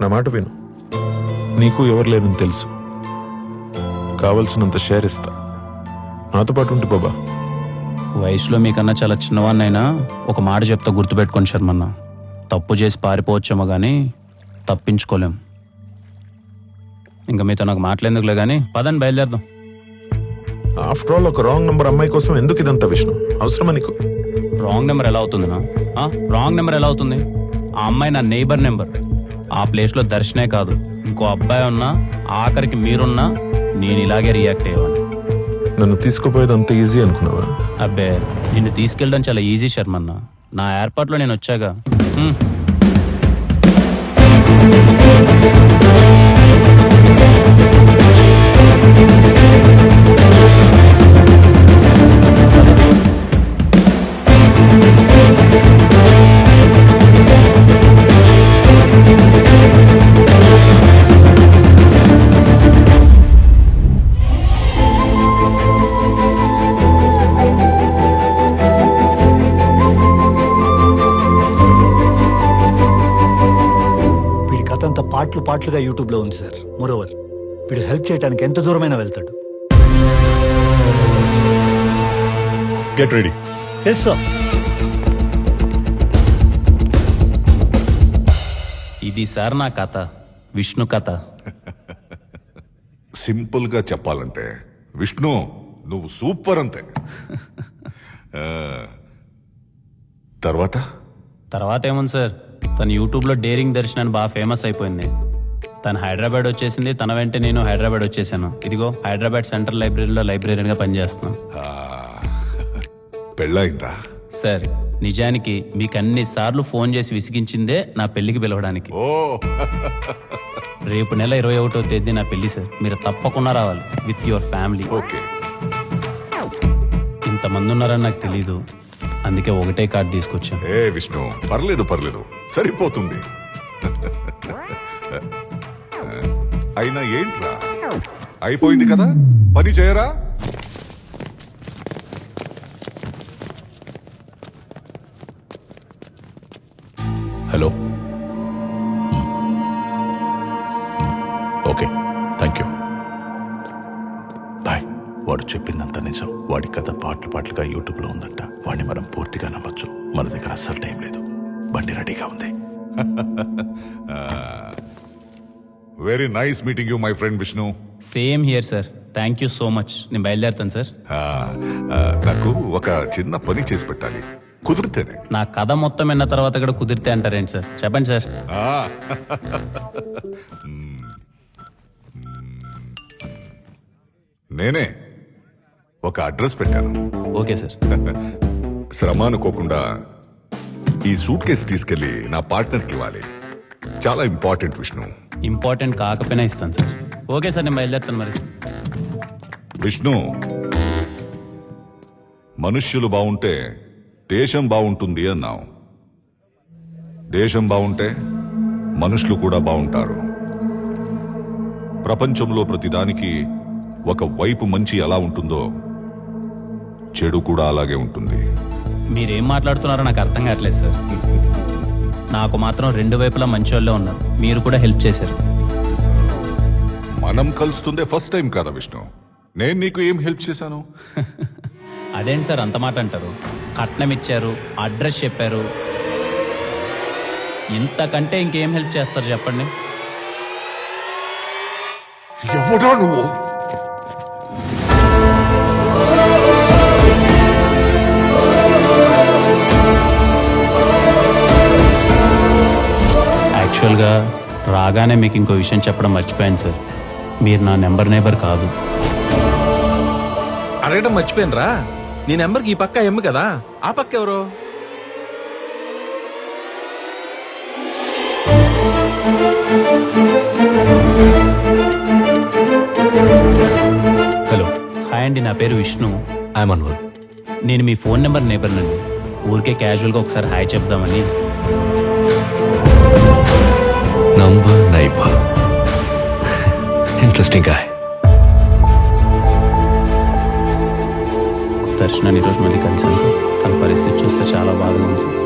నా మాట విను. నీకు ఎవరు లేరని తెలుసు. కావలసినంత షేర్ ఇస్తా. నాతో పాటు ఉంటే బాబా. వయసులో మీకన్నా చాలా చిన్నవాడినైనా ఒక మాట చెప్తా గుర్తుపెట్టుకోండి శర్మన్న. తప్పు చేసి పారిపోవచ్చేమో కానీ తప్పించుకోలేం. ఇంకా మీతో నాకు మాట్లాడేందుకులే కానీ పదండి బయలుదేరదాం. ఆఫ్టర్ ఆల్ ఒక రాంగ్ నంబర్ అమ్మాయి కోసం ఎందుకు ఇదంతా విష్ణు? అవసరమా నీకు? రాంగ్ నెంబర్ ఎలా అవుతుంది నా రాంగ్ నెంబర్ ఎలా అవుతుంది? ఆ అమ్మాయి నా నైబర్ నెంబర్ ఆ ప్లేస్లో దర్శనే కాదు. ఇంకో అబ్బాయి ఉన్నా ఆఖరికి మీరున్నా నేను ఇలాగే రియాక్ట్ అయ్యేవాడిని. నన్ను తీసుకుపోయేది అంత ఈజీ అనుకున్నావా? అబ్బే నిన్ను తీసుకెళ్ళడం చాలా ఈజీ శర్మన్న. నా ఏర్పాట్లో నేను వచ్చాగా. హ్మ్. పాటలుగా యూట్యూబ్లో ఉంది సార్. మోరోవర్ వీడు హెల్ప్ చేయడానికి ఎంత దూరమైనా వెళ్తాడు. గెట్ రెడీ ఎస్ సార్ ఇది సార్ నా కథ విష్ణు కథ. సింపుల్గా చెప్పాలంటే విష్ణు నువ్వు సూపర్ అంతే. ఆ, తర్వాత? తర్వాత ఏముంది సార్? తను యూట్యూబ్లో డేరింగ్ దర్శన్ అని బాగా ఫేమస్ అయిపోయింది. తను హైదరాబాద్ వచ్చేసింది తన వెంట నేను హైదరాబాద్ వచ్చేసాను. ఇదిగో హైదరాబాద్ సెంట్రల్ లైబ్రరీలో లైబ్రరీగా పనిచేస్తున్నాను పెళ్ళయిందా? సార్ నిజానికి మీకు అన్ని సార్లు ఫోన్ చేసి విసిగించిందే నా పెళ్ళికి పిలవడానికి. ఓ. రేపు నెల ఇరవై ఒకటో తేదీ నా పెళ్ళి సార్. మీరు తప్పకుండా రావాలి విత్ యువర్ ఫ్యామిలీ. ఓకే. ఇంతమంది ఉన్నారని నాకు తెలీదు. అందుకే ఒకటే కార్డు తీసుకొచ్చాను. ఏ విష్ణు పర్లేదు పర్లేదు. సరిపోతుంది. అయినా ఏంట్రా? అయిపోయింది కదా? పని చేయరా? Hello. Okay. Thank you. Bye. వాడు చెప్పిందంత నిజం. వాడి కథ పాటలు పాటలుగా యూట్యూబ్లో ఉందంట. వాడిని మనం పూర్తిగా నమ్మొచ్చు. మన దగ్గర అస్సలు టైం లేదు. బండి రెడీగా ఉంది. Very nice meeting you my friend Vishnu same here sir thank you so much నేను బయలుదేరుతాను సార్ ఆ, ఆ, నాకు ఒక చిన్న పని చేసి పెట్టాలి. కుదిరితేనే. నా కథ మొత్తం విన్న తర్వాత కూడా కుదిరితే అంటారేంటి సార్ చెప్పండి సార్ ఆ. నేనే ఒక అడ్రస్ పెట్టాను. ఓకే సార్ శ్రమ అనుకోకుండా ఈ సూట్ కేసు తీసుకెళ్ళి నా పార్ట్నర్కి ఇవ్వాలి. చాలా ఇంపార్టెంట్ విష్ణు. ఇంపార్టెంట్ కాకపోయినా ఇస్తాను సార్. ఓకే సార్ నేను బయలుదేరుతాను మరి. విష్ణు మనుష్యులు బాగుంటే దేశం బాగుంటుంది అన్నావు. దేశం బాగుంటే మనుషులు కూడా బాగుంటారు ప్రపంచంలో ప్రతిదానికి ఒక వైపు మంచి ఎలా ఉంటుందో చెడు కూడా అలాగే ఉంటుంది. మీరేం మాట్లాడుతున్నారో నాకు అర్థం కావట్లేదు సార్. నాకు మాత్రం రెండు వైపులా మంచి వాళ్ళే ఉన్నారు. మీరు కూడా హెల్ప్ చేశారు. మనం కలుస్తుందే ఫస్ట్ టైం కదా విష్ణు. నేను నీకు ఏం హెల్ప్ చేశాను? అదేంటి సార్ అంత మాట అంటారు? కట్నం ఇచ్చారు అడ్రస్ చెప్పారు. ఇంతకంటే ఇంకేం హెల్ప్ చేస్తారు చెప్పండి? ఎవడా నువ్వు? యాక్చువల్గా రాగానే మీకు ఇంకో విషయం చెప్పడం మర్చిపోయాను సార్. మీరు నా నెంబర్ నేబర్ కాదు. అడగడం మర్చిపోయినరా? నీ నెంబర్కి ఈ పక్క ఎమ్ము కదా? ఆ పక్క ఎవరు? హలో. హాయ్ అండి నా పేరు విష్ణు. ఐఎమ్ అన్వర్ నేను మీ ఫోన్ నెంబర్ నేబర్ నండి ఊరికే క్యాజువల్గా ఒకసారి హాయ్ చెప్దామని. నంబర్ నైబర్ ఇంట్రెస్టింగ్ గాయ్ దర్శనాన్ని ఈరోజు మళ్ళీ కలిసాను సార్. తన పరిస్థితి చూస్తే చాలా బాగా ఉంది సార్.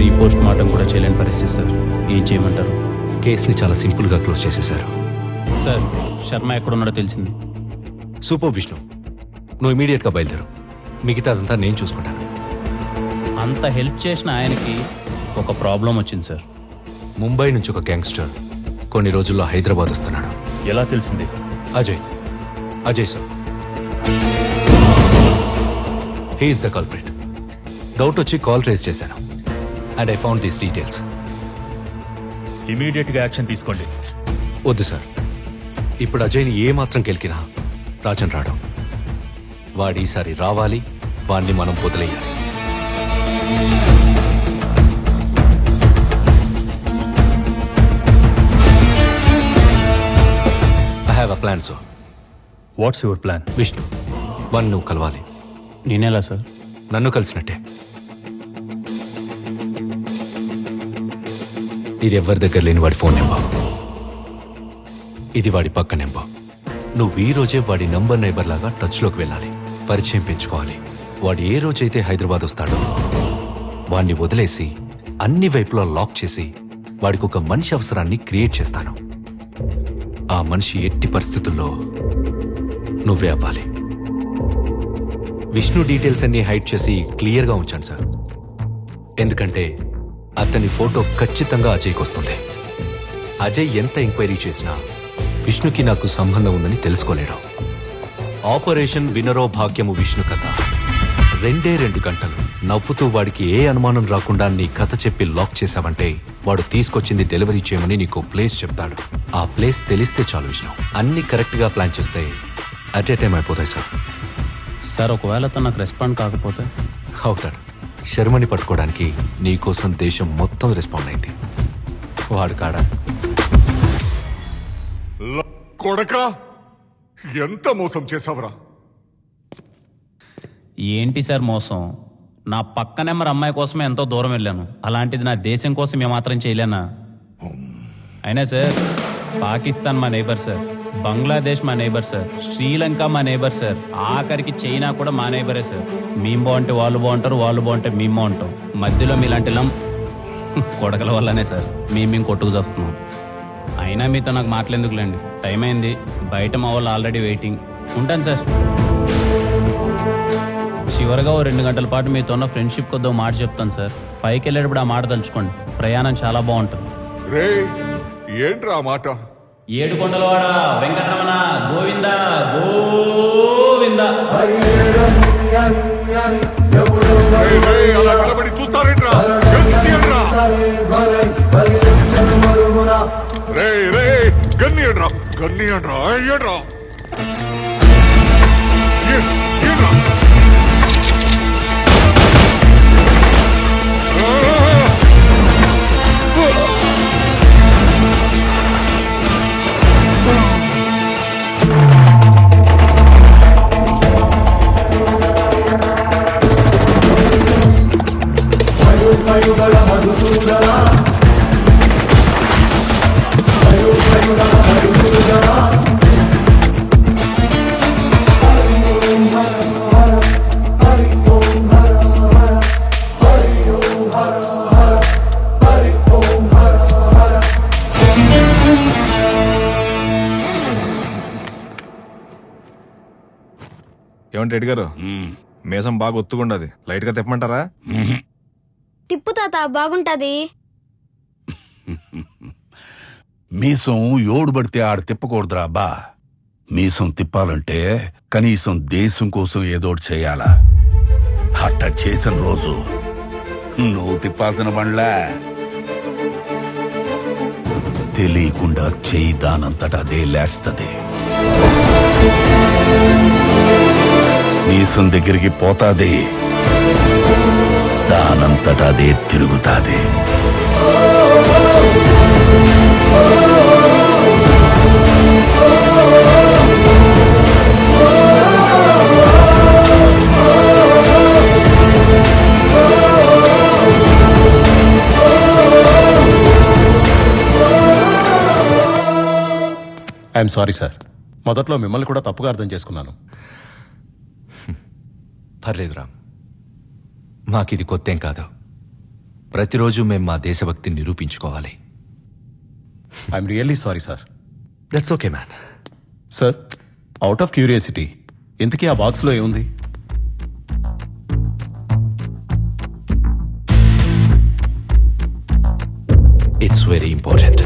రీపోస్ట్ మార్టం కూడా చేయలేని పరిస్థితి సార్. ఏం చేయమంటారు? కేసుని చాలా సింపుల్గా క్లోజ్ చేసేశారు. సార్ శర్మ ఎక్కడున్నాడో తెలిసింది. సూపర్ విష్ణు నువ్వు ఇమీడియట్గా బయలుదేరు. మిగతా అదంతా నేను చూసుకుంటాను. అంత హెల్ప్ చేసిన ఆయనకి ఒక ప్రాబ్లం వచ్చింది సార్. ముంబై నుంచి ఒక గ్యాంగ్స్టర్ కొన్ని రోజుల్లో హైదరాబాద్ వస్తున్నాడు. ఎలా తెలిసింది? Ajay. Ajay sir. He is the culprit doubt వచ్చి కాల్ ట్రేస్ చేశాను. And I found these details ఇమీడియట్గా యాక్షన్ తీసుకోండి. వద్దు సార్. ఇప్పుడు అజయ్ని ఏ మాత్రం గెలికినా రాజన్ రాడు. వాడు ఈసారి రావాలి వాడిని మనం వదిలేయాలి. I have a plan so what's your plan Vishnu వాడిని నువ్వు కలవాలి. నేనేలా సార్? నన్ను కలిసినట్టే. ఇది ఎవరి దగ్గర లేని వాడి ఫోన్ నెంబర్. ఇది వాడి పక్క నెంబర్. నువ్వు ఈ రోజే వాడి నంబర్ నైబర్ లాగా టచ్లోకి వెళ్ళాలి. పరిచయం పెంచుకోవాలి. వాడు ఏ రోజైతే హైదరాబాద్ వస్తాడో వాడిని వదిలేసి అన్ని వైపులా లాక్ చేసి వాడికి ఒక మనిషి అవసరాన్ని క్రియేట్ చేస్తాను. ఆ మనిషి ఎట్టి పరిస్థితుల్లో నువ్వే అవ్వాలి. విష్ణు డీటెయిల్స్ అన్ని హైడ్ చేసి క్లియర్గా ఉంచాను సార్. ఎందుకంటే అతని ఫోటో ఖచ్చితంగా అజయ్కి వస్తుంది. అజయ్ ఎంత ఎంక్వైరీ చేసినా విష్ణుకి నాకు సంబంధం ఉందని తెలుసుకోలేడు. ఆపరేషన్ వినరో భాగ్యము విష్ణు కథ. రెండే రెండు గంటలు. నవ్వుతూ వాడికి ఏ అనుమానం రాకుండా నీ కథ చెప్పి లాక్ చేశావంటే వాడు తీసుకొచ్చింది డెలివరీ చేయమని నీకు ప్లేస్ చెప్తాడు. ఆ ప్లేస్ తెలిస్తే చాలు విష్ణు. అన్ని కరెక్ట్గా ప్లాన్ చేస్తే అట్ ఏ టైం అయిపోతాయి సార్. సార్ ఒకవేళ తను నాకు రెస్పాండ్ కాకపోతే? అవుతాడు శర్మని పట్టుకోవడానికి నీకోసం దేశం మొత్తం రెస్పాండ్ అయింది. వాడు కాడా? కొడక! ఎంత మోసం చేసావురా ఏంటి సార్ మోసం? నా పక్క నెంబర్ అమ్మాయి కోసమే ఎంతో దూరం వెళ్ళాను. అలాంటిది నా దేశం కోసం ఏమాత్రం చేయలేనా? అయినా సార్ పాకిస్తాన్ మా నేబర్ సార్ బంగ్లాదేశ్ మా నేబర్ సార్ శ్రీలంక మా నేబర్ సార్ ఆఖరికి చైనా కూడా మా నేబరే సార్. మేము బాగుంటే వాళ్ళు బాగుంటారు వాళ్ళు బాగుంటే మేము బాగుంటాం. మధ్యలో మీలాంటి లం కొడకల వల్లనే సార్ మేము మేము కొట్టుకు చేస్తున్నాం. అయినా మీతో నాకు మాట్లాడేందుకులేండి టైం అయింది. బయట మా వాళ్ళు ఆల్రెడీ వెయిటింగ్ ఉంటాను సార్. చివరిగా ఓ రెండు గంటల పాటు మీతో ఉన్న ఫ్రెండ్షిప్ కొద్దో మాట చెప్తాను సార్ పైకి వెళ్ళేటప్పుడు ఆ మాట తలుచుకోండి. ప్రయాణం చాలా బాగుంటుంది. రే ఏంట్రా ఆ మాట? ఏడు కొండలవాడ వెంకటరమణ గోవింద గోవింద. రేయ్, రేయ్, అలా నిలబడి చూస్తారేంట్రా గన్నియండ్రా. రేయ్, రేయ్, గన్నియండ్రా. గన్నియండ్రా, అయ్యండ్రా. ఏ- ఏమంటే రెడ్డి గారు? మీసం బాగా ఒత్తుకుండదు. లైట్గా తిప్పమంటారా తిప్పు తాత బాగుంటది. మీసం ఏడు పడితే ఆడ తిప్పకూడదురా అబ్బా మీసం తిప్పాలంటే కనీసం దేశం కోసం ఏదోటి చేయాలా? అట్ట చేసిన రోజు నువ్వు తిప్పాల్సిన బండ్లా తెలియకుండా చెయ్యి దానంతట అదే లేస్తది. మీసం దగ్గరికి పోతాది. దానంతట అదే తిరుగుతాది ఐఎమ్ సారీ సార్. మొదట్లో మిమ్మల్ని కూడా తప్పుగా అర్థం చేసుకున్నాను. పర్లేదు రామ్ మాకిది కొత్తేం కాదు. ప్రతిరోజు మేము మా దేశభక్తిని నిరూపించుకోవాలి. I'm really sorry sir. That's okay man sir out of curiosity ఇంతకీ ఆ బాక్స్లో ఏముంది? It's very important